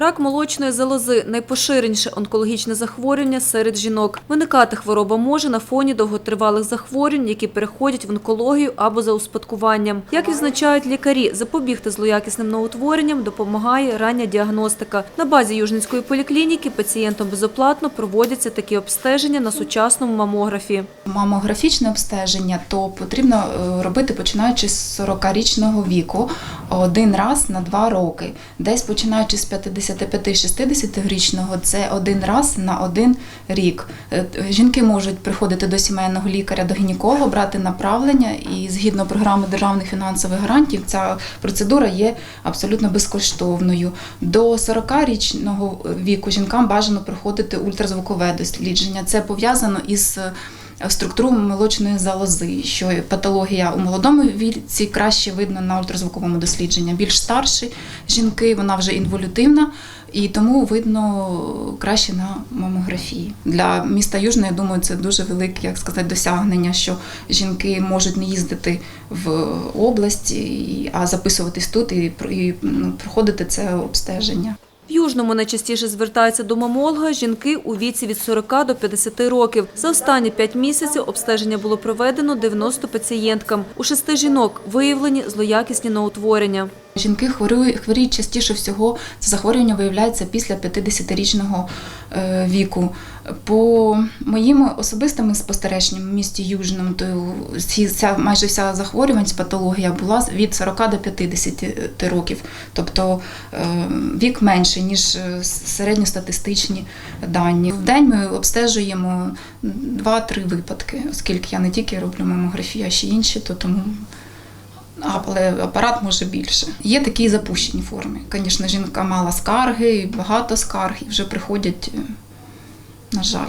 Рак молочної залози найпоширеніше онкологічне захворювання серед жінок. Виникати хвороба може на фоні довготривалих захворювань, які переходять в онкологію або за успадкуванням. Як відзначають лікарі, запобігти злоякісним новотворенням допомагає рання діагностика. На базі Южницької поліклініки пацієнтам безоплатно проводяться такі обстеження на сучасному мамографі. Мамографічне обстеження то потрібно е, робити починаючи з 40-річного віку один раз на два роки, десь починаючи з 50 55-60-річного це один раз на один рік. Е, жінки можуть приходити до сімейного лікаря, до гінеколога, брати направлення, і згідно програми державних фінансових гарантів, ця процедура є абсолютно безкоштовною. До 40-річного віку жінкам бажано проходити ультразвукове дослідження. Це пов'язано із структуру молочної залози, що патологія у молодому віці краще видно на ультразвуковому дослідженні. Більш старші жінки, вона вже інволютивна, і тому видно краще на мамографії. Для міста Южне, я думаю, це дуже велике, як сказати, досягнення, що жінки можуть не їздити в область, а записуватись тут і, ну, проходити це обстеження. В Южному найчастіше звертаються до мамолога жінки у віці від 40 до 50 років. За останні 5 місяців обстеження було проведено 90 пацієнткам. У шести жінок виявлені злоякісні новотворення. Жінки хворюють, хворіють частіше всього. Це захворювання виявляється після 50-річного е, віку. По моїм особистим спостереженням в місті Южному, то всі, ця, майже вся захворюваність, патологія була від 40 до 50 років. Тобто е, вік менший, ніж е, середньостатистичні дані. В день ми обстежуємо 2-3 випадки, оскільки я не тільки роблю мамографію, а ще інші, то тому але апарат може більше. Є такі запущені форми. Звісно, жінка мала скарги, багато скарг, і вже приходять, е, на жаль.